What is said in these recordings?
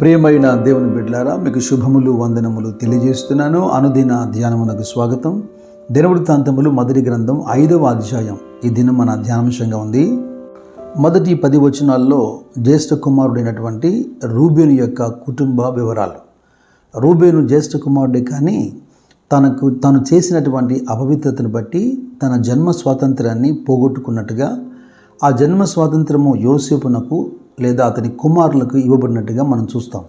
ప్రియమైన దేవుని బిడ్డలారా మీకు శుభములు వందనములు తెలియజేస్తున్నాను. అనుదిన ధ్యానమునకు స్వాగతం. దినవృత్తాంతములు మొదటి గ్రంథం ఐదవ అధ్యాయం. ఈ దినం మన ధ్యానాంశంగా ఉంది. మొదటి పది వచనాల్లో జ్యేష్ఠ కుమారుడైనటువంటి రూబేను యొక్క కుటుంబ వివరాలు. రూబేను జ్యేష్ఠ కుమారుడే కానీ తనకు తాను చేసినటువంటి అపవిత్రతను బట్టి తన జన్మ స్వాతంత్రాన్ని పోగొట్టుకున్నట్టుగా ఆ జన్మ స్వాతంత్రము యోసేపునకు లేదా అతని కుమారులకు ఇవ్వబడినట్టుగా మనం చూస్తాం.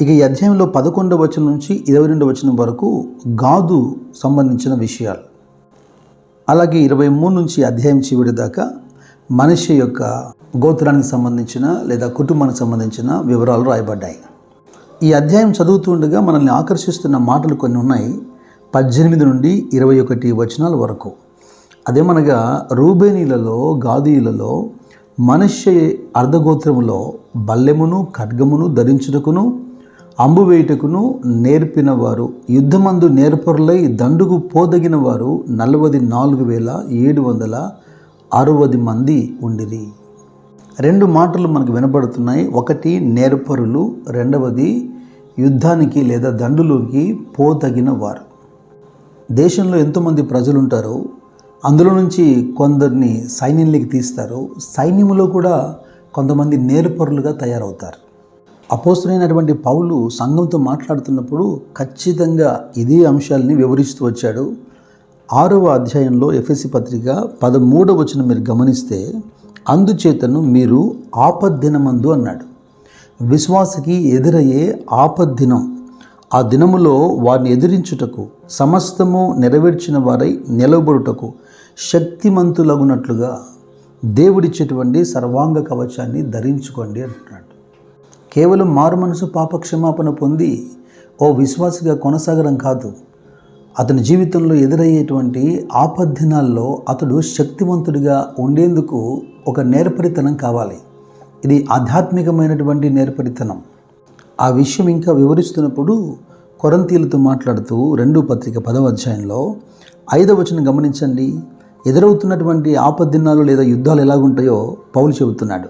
ఇక ఈ అధ్యాయంలో పదకొండవ వచనం నుంచి ఇరవై రెండు వచనం వరకు గాదు సంబంధించిన విషయాలు. అలాగే ఇరవై మూడు నుంచి అధ్యాయం చివరి దాకా మనిషి యొక్క గోత్రానికి సంబంధించిన లేదా కుటుంబానికి సంబంధించిన వివరాలు రాయబడ్డాయి. ఈ అధ్యాయం చదువుతుండగా మనల్ని ఆకర్షిస్తున్న మాటలు కొన్ని ఉన్నాయి. పద్దెనిమిది నుండి ఇరవై ఒకటి వచనాల వరకు. అదేమనగా రూబేనీలలో గాదీయులలో మనుష్య అర్ధగోత్రములో బల్లెమును ఖడ్గమును ధరించుటకును అంబు వేయుటకును యుద్ధమందు నేర్పరులై దండుకు పోదగిన వారు నలభై నాలుగు వేల ఏడు వందల అరవది మంది ఉండిరి. రెండు మాటలు మనకు వినబడుతున్నాయి. ఒకటి నేర్పరులు. రెండవది యుద్ధానికి లేదా దండులోకి పోదగిన వారు దేశంలో ఎంతోమంది ప్రజలు ఉంటారో అందులో నుంచి కొందరిని సైన్యంలోకి తీస్తారు. సైన్యంలో కూడా కొంతమంది నేర్పరులుగా తయారవుతారు. అపోస్తులైనటువంటి పౌలు సంఘంతో మాట్లాడుతున్నప్పుడు ఖచ్చితంగా ఇదే అంశాలని వివరిస్తూ వచ్చాడు. ఆరవ అధ్యాయంలో ఎఫ్ఎస్సి పత్రిక పదమూడవ వచ్చిన మీరు గమనిస్తే అందుచేతను మీరు ఆపద్దినమందు అన్నాడు. విశ్వాసకి ఎదురయ్యే ఆపద్దినం ఆ దినములో వారిని ఎదిరించుటకు సమస్తము నెరవేర్చిన వారై నిలబడుటకు శక్తిమంతులగునట్లుగా దేవుడిచ్చేటువంటి సర్వాంగ కవచాన్ని ధరించుకోండి అంటున్నాడు. కేవలం మారు మనసు పాప క్షమాపణ పొంది ఓ విశ్వాసిగా కొనసాగడం కాదు. అతని జీవితంలో ఎదురయ్యేటువంటి ఆపద్దినాల్లో అతడు శక్తివంతుడిగా ఉండేందుకు ఒక నేర్పరితనం కావాలి. ఇది ఆధ్యాత్మికమైనటువంటి నేర్పరితనం. ఆ విషయం ఇంకా వివరిస్తున్నప్పుడు కొరంతీలతో మాట్లాడుతూ రెండు పత్రిక పదవ అధ్యాయంలో ఐదవ వచనం గమనించండి. ఎదురవుతున్నటువంటి ఆపద్దినాలు లేదా యుద్ధాలు ఎలాగుంటాయో పౌలు చెబుతున్నాడు.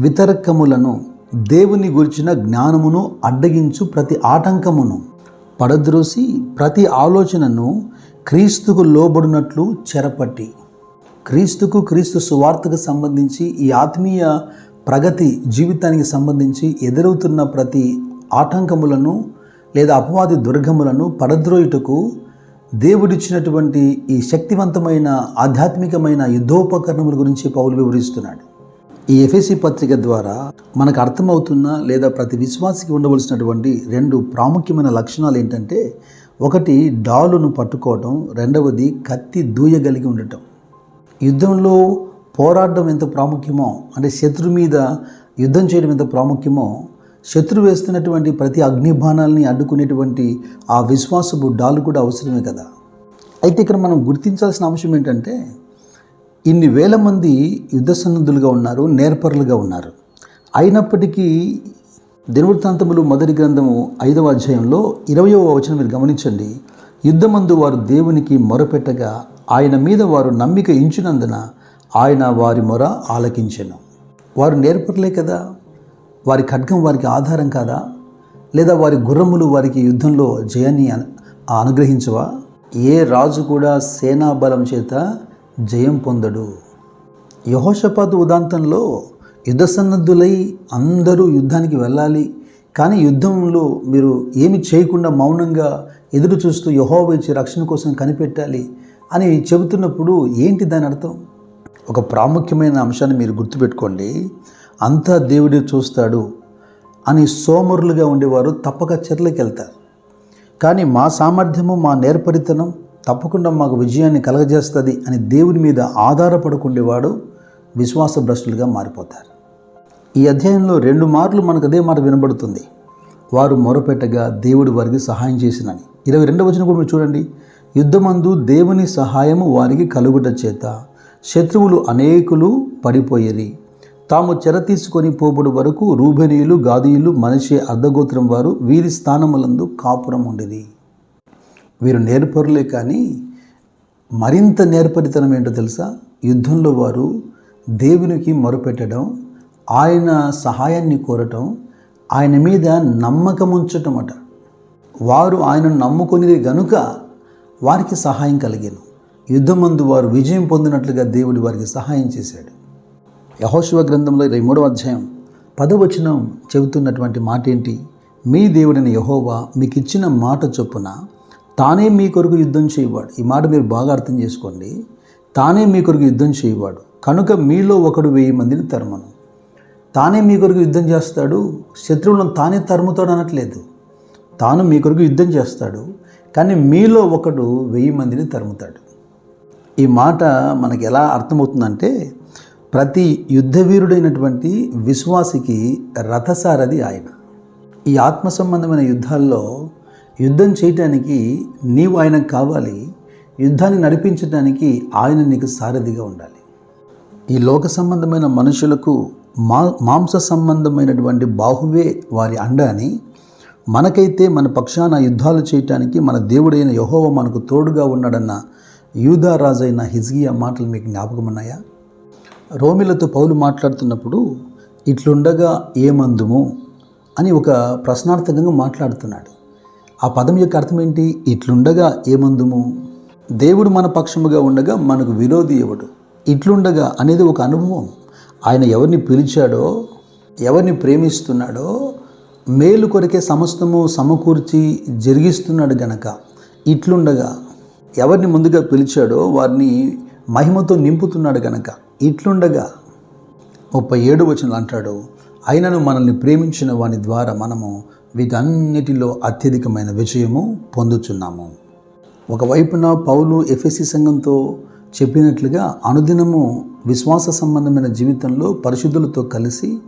వితరకములను దేవుని గురించిన జ్ఞానమును అడ్డగించు ప్రతి ఆటంకమును పడద్రోసి ప్రతి ఆలోచనను క్రీస్తుకు లోబడినట్లు చెరపట్టి క్రీస్తుకు క్రీస్తు సువార్తకు సంబంధించి ఈ ఆత్మీయ ప్రగతి జీవితానికి సంబంధించి ఎదురవుతున్న ప్రతి ఆటంకములను లేదా అపవాది దుర్గములను పడద్రోయుటకు దేవుడిచ్చినటువంటి ఈ శక్తివంతమైన ఆధ్యాత్మికమైన యుద్ధోపకరణముల గురించి పౌలు వివరిస్తున్నాడు. ఈ ఎఫ్ఎసి పత్రిక ద్వారా మనకు అర్థమవుతున్న లేదా ప్రతి విశ్వాసికి ఉండవలసినటువంటి రెండు ప్రాముఖ్యమైన లక్షణాలు ఏంటంటే ఒకటి డాలును పట్టుకోవటం రెండవది కత్తి దూయగలిగి ఉండటం. యుద్ధంలో పోరాడడం ఎంత ప్రాముఖ్యమో అంటే శత్రు మీద యుద్ధం చేయడం ఎంత ప్రాముఖ్యమో శత్రు వేస్తున్నటువంటి ప్రతి అగ్నిబాణాలని అడ్డుకునేటువంటి ఆ విశ్వాసపు డాలు కూడా అవసరమే కదా. అయితే ఇక్కడ మనం గుర్తించాల్సిన అంశం ఏంటంటే ఇన్ని వేల మంది యుద్ధ సన్నద్ధులుగా ఉన్నారు నేర్పరులుగా ఉన్నారు. అయినప్పటికీ దినవృత్తాంతములు మొదటి గ్రంథము ఐదవ అధ్యాయంలో ఇరవయవ వచనం మీరు గమనించండి. యుద్ధమందు వారు దేవునికి మొరపెట్టగా ఆయన మీద వారు నమ్మిక ఇంచినందున ఆయన వారి మొర ఆలకించను. వారు నేర్పరలే కదా. వారి ఖడ్గం వారికి ఆధారం కాదా? లేదా వారి గుర్రములు వారికి యుద్ధంలో జయాన్ని అనుగ్రహించవా? ఏ రాజు కూడా సేనాబలం చేత జయం పొందడు. యహోషపాత్ ఉదాంతంలో యుద్ధ సన్నద్ధులై అందరూ యుద్ధానికి వెళ్ళాలి. కానీ యుద్ధంలో మీరు ఏమి చేయకుండా మౌనంగా ఎదురు చూస్తూ యహోవ ఇచ్చే రక్షణ కోసం కనిపెట్టాలి అని చెబుతున్నప్పుడు ఏంటి దాని అర్థం? ఒక ప్రాముఖ్యమైన అంశాన్ని మీరు గుర్తుపెట్టుకోండి. అంతా దేవుడిని చూస్తాడు అని సోమరులుగా ఉండేవారు తప్పక చెట్లకి వెళ్తారు కానీ మా సామర్థ్యము మా నేర్పరితనం తప్పకుండా మాకు విజయాన్ని కలగజేస్తుంది అని దేవుని మీద ఆధారపడకుండేవాడు విశ్వాస భ్రష్టులుగా మారిపోతారు. ఈ అధ్యాయంలో రెండు మార్లు మనకు అదే మాట వినబడుతుంది. వారు మొరపెట్టగా దేవుడు వారికి సహాయం చేసినని. ఇరవై రెండవ వచనం కూడా మీరు చూడండి. యుద్ధమందు దేవుని సహాయము వారికి కలుగుట చేత శత్రువులు అనేకులు పడిపోయేది తాము చెర తీసుకొని పోబడి వరకు రూబెనీయులు గాదీయులు మనిషి అర్ధగోత్రం వారు వీరి స్థానములందు కాపురం ఉండేది వీరు నేర్పరులే కానీ మరింత నేర్పరితనం ఏంటో తెలుసా? యుద్ధంలో వారు దేవునికి మొరపెట్టడం ఆయన సహాయాన్ని కోరటం ఆయన మీద నమ్మకం అట. వారు ఆయనను నమ్ముకునేది గనుక వారికి సహాయం కలిగాను. యుద్ధమందు వారు విజయం పొందినట్లుగా దేవుడు వారికి సహాయం చేశాడు. యహోశివ గ్రంథంలో ఇరవై మూడవ అధ్యాయం పదవచనం చెబుతున్నటువంటి మాట ఏంటి మీ దేవుడైన యహోవా మీకు ఇచ్చిన మాట చొప్పున తానే మీ కొరకు యుద్ధం చేయవాడు. ఈ మాట మీరు బాగా అర్థం చేసుకోండి. తానే మీ కొరకు యుద్ధం చేయవాడు. కనుక మీలో ఒకడు వెయ్యి మందిని తరమను. తానే మీ కొరకు యుద్ధం చేస్తాడు. శత్రువులను తానే తరుముతాడు అనట్లేదు. తాను మీ కొరకు యుద్ధం చేస్తాడు. కానీ మీలో ఒకడు వెయ్యి మందిని తరుముతాడు. ఈ మాట మనకి ఎలా అర్థమవుతుందంటే ప్రతి యుద్ధవీరుడైనటువంటి విశ్వాసికి రథసారథి ఆయన. ఈ ఆత్మ సంబంధమైన యుద్ధాల్లో యుద్ధం చేయటానికి నీవు ఆయనకు కావాలి యుద్ధాన్ని నడిపించడానికి ఆయన నీకు సారథిగా ఉండాలి. ఈ లోక సంబంధమైన మనుషులకు మా మాంస సంబంధమైనటువంటి బాహువే వారి అండ అని మనకైతే మన పక్షాన యుద్ధాలు చేయటానికి మన దేవుడైన యహోవ మనకు తోడుగా ఉన్నాడన్న యూదా రాజైన హిజ్గియా మాటలు మీకు జ్ఞాపకం ఉన్నాయా రోమిలతో పౌలు మాట్లాడుతున్నప్పుడు ఇట్లుండగా ఏమందుము? అని ఒక ప్రశ్నార్థకంగా మాట్లాడుతున్నాడు. ఆ పదం యొక్క అర్థం ఏంటి? ఇట్లుండగా ఏమందుము? దేవుడు మన పక్షముగా ఉండగా మనకు విరోధి ఎవడు? ఇట్లుండగా అనేది ఒక అనుభవం. ఆయన ఎవరిని పిలిచాడో ఎవరిని ప్రేమిస్తున్నాడో మేలు కొరకే సమస్తము సమకూర్చి జరిగిస్తున్నాడు గనక ఇట్లుండగా ఎవరిని ముందుగా పిలిచాడో వారిని మహిమతో నింపుతున్నాడు గనక ఇట్లుండగా ముప్పై ఏడు వచనం అంటాడు అయినను మనల్ని ప్రేమించిన వాని ద్వారా మనము వీటన్నిటిలో అత్యధికమైన విజయము పొందుచున్నాము. ఒకవైపున పౌలు ఎఫ్ఎస్సి సంఘంతో చెప్పినట్లుగా అనుదినము విశ్వాస సంబంధమైన జీవితంలో పరిశుద్ధులతో కలిసి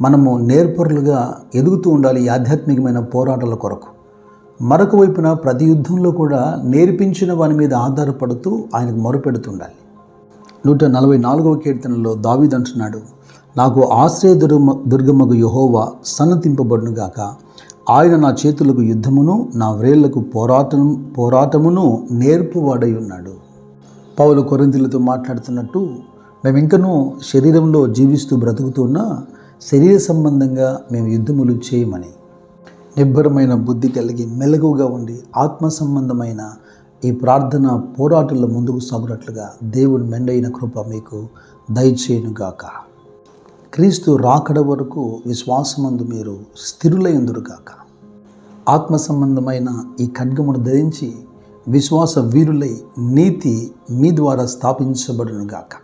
మనము నేర్పరులుగా ఎదుగుతూ ఉండాలి ఆధ్యాత్మికమైన పోరాటాల కొరకు. మరొక వైపున ప్రతి యుద్ధంలో కూడా నేర్పించిన వాని మీద ఆధారపడుతూ ఆయనకు మొరుపెడుతుండాలి నూట నలభై నాలుగవ కీర్తనలో దావీద్ అంటున్నాడు నాకు ఆశ్రయ దుర్గమ దుర్గమ్మకు యహోవా సన్నతింపబడునుగాక ఆయన నా చేతులకు యుద్ధమును నా వ్రేళ్ళకు పోరాటం పోరాటమును నేర్పువాడై ఉన్నాడు. పౌలు కొరింతలతో మాట్లాడుతున్నట్టు మేము ఇంకనూ శరీరంలో జీవిస్తూ బ్రతుకుతున్నా శరీర సంబంధంగా మేము యుద్ధములు చేయమని. నిబ్బరమైన బుద్ధి కలిగి మెలకుగా ఉండి ఆత్మ సంబంధమైన ఈ ప్రార్థన పోరాటంలో ముందుకు సాగునట్లుగా దేవుని మెండైన కృప మీకు దయచేయునుగాక. క్రీస్తు రాకడ వరకు విశ్వాసమందు మీరు స్థిరులైందురుగాక ఆత్మ సంబంధమైన ఈ ఖడ్గమును ధరించి విశ్వాస వీరులై నీతి మీ ద్వారా స్థాపించబడునుగాక.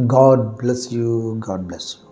God bless you God bless you.